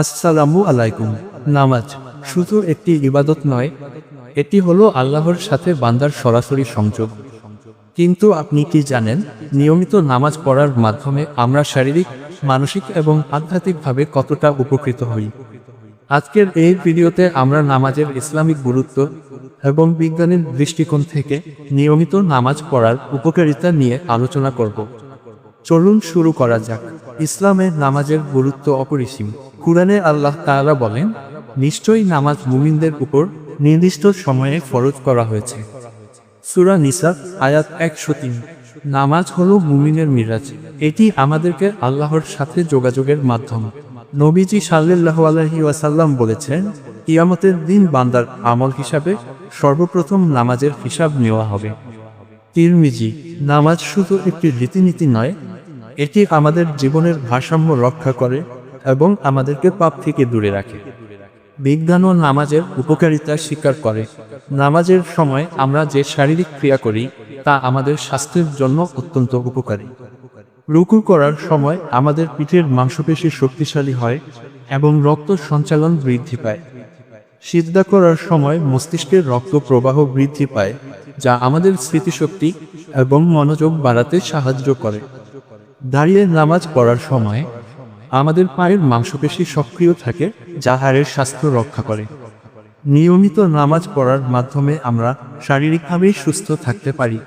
আসসালামু আলাইকুম। নামাজ শুধু একটি ইবাদত নয়, এটি হলো আল্লাহর সাথে বান্দার সরাসরি সংযোগ। কিন্তু আপনি কি জানেন, নিয়মিত নামাজ পড়ার মাধ্যমে আমরা শারীরিক, মানসিক এবং আধ্যাত্মিকভাবে কতটা উপকৃত হই? আজকের এই ভিডিওতে আমরা নামাজের ইসলামিক গুরুত্ব এবং বিজ্ঞানের দৃষ্টিকোণ থেকে নিয়মিত নামাজ পড়ার উপকারিতা নিয়ে আলোচনা করব। চলুন শুরু করা যাক। ইসলামে নামাজের গুরুত্ব অপরিসীম। কুরআনে আল্লাহ তাআলা বলেন, নিশ্চয়ই নামাজ মুমিনদের উপর নির্দিষ্ট সময়ে ফরজ করা হয়েছে। সূরা নিসা, আয়াত একশো তিন। নামাজ হলো মুমিনের মিরাজ। এটি আমাদেরকে আল্লাহর সাথে যোগাযোগের মাধ্যম। নবীজি সাল্লাল্লাহু আলাইহি ওয়াসাল্লাম বলেছেন, কিয়ামতের দিন বান্দার আমল হিসাবে সর্বপ্রথম নামাজের হিসাব নেওয়া হবে। তিরমিজি, নামাজ শুধু একটি রীতিনীতি নয়, এটি আমাদের জীবনের ভারসাম্য রক্ষা করে এবং আমাদেরকে পাপ থেকে দূরে রাখে। বিজ্ঞান ও নামাজের উপকারিতা স্বীকার করে। নামাজের সময় আমরা যে শারীরিক ক্রিয়া করি, তা আমাদের স্বাস্থ্যের জন্য অত্যন্ত উপকারী। রুকু করার সময় আমাদের পিঠের মাংসপেশি শক্তিশালী হয় এবং রক্ত সঞ্চালন বৃদ্ধি পায়। সিদ্ধা করার সময় মস্তিষ্কের রক্ত প্রবাহ বৃদ্ধি পায়, যা আমাদের স্মৃতিশক্তি এবং মনোযোগ বাড়াতে সাহায্য করে। দাঁড়িয়ে নামাজ পড়ার সময় আমাদের পায়ের মাংসপেশি সক্রিয় থাকে যা হাড়ের স্বাস্থ্য রক্ষা করে। নিয়মিত নামাজ পড়ার মাধ্যমে আমরা শারীরিকভাবে সুস্থ থাকতে পারি।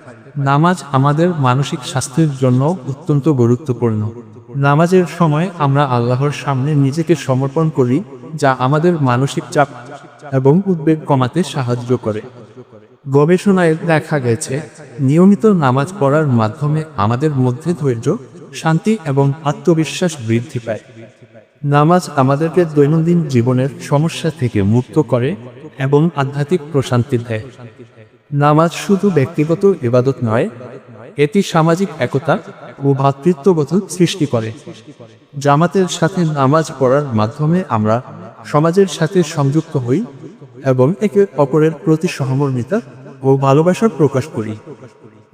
নামাজ আমাদের মানসিক স্বাস্থ্যের জন্য অত্যন্ত গুরুত্বপূর্ণ। নামাজের সময় আমরা আল্লাহর সামনে নিজেকে সমর্পণ করি, যা আমাদের মানসিক চাপ এবং উদ্বেগ কমাতে সাহায্য করে। গবেষণায় দেখা গেছে, নিয়মিত নামাজ পড়ার মাধ্যমে আমাদের মধ্যে ধৈর্য শান্তি এবং আত্মবিশ্বাস বৃদ্ধি পায়। নামাজ আমাদেরকে দৈনন্দিন জীবনের সমস্যা থেকে মুক্ত করে এবং আধ্যাত্মিক প্রশান্তি দেয়। নামাজ শুধু ব্যক্তিগত ইবাদত নয়, এটি সামাজিক একতা ও ভ্রাতৃত্ববোধ সৃষ্টি করে। জামাতের সাথে নামাজ পড়ার মাধ্যমে আমরা সমাজের সাথে সংযুক্ত হই এবং একে অপরের প্রতি সহমর্মিতা ও ভালোবাসা প্রকাশ করি।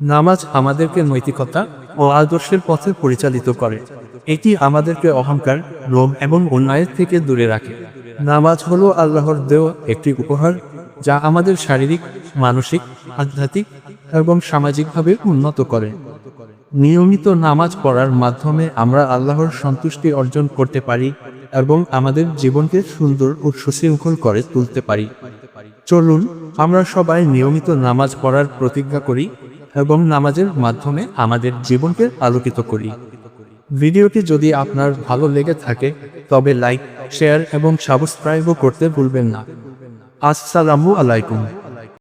নামাজ আমাদেরকে নৈতিকতা ও আদর্শের পথে পরিচালিত করে। এটি আমাদেরকে অহংকার লোভ এবং অন্যায়ের থেকে দূরে রাখে। নামাজ হলো আল্লাহর দেওয়া একটি উপহার, যা আমাদের শারীরিক, মানসিক, আধ্যাত্মিক এবং সামাজিকভাবে উন্নত করে। নিয়মিত নামাজ পড়ার মাধ্যমে আমরা আল্লাহর সন্তুষ্টি অর্জন করতে পারি এবং আমাদের জীবনকে সুন্দর ও সুশৃঙ্খল করে তুলতে পারি। চলুন, আমরা সবাই নিয়মিত নামাজ পড়ার প্রতিজ্ঞা করি। এবং নামাজের মাধ্যমে আমাদের জীবনকে আলোকিত করি। ভিডিওটি যদি আপনার ভালো লেগে থাকে, তবে লাইক, শেয়ার এবং সাবস্ক্রাইবও করতে ভুলবেন না। আসসালামু আলাইকুম।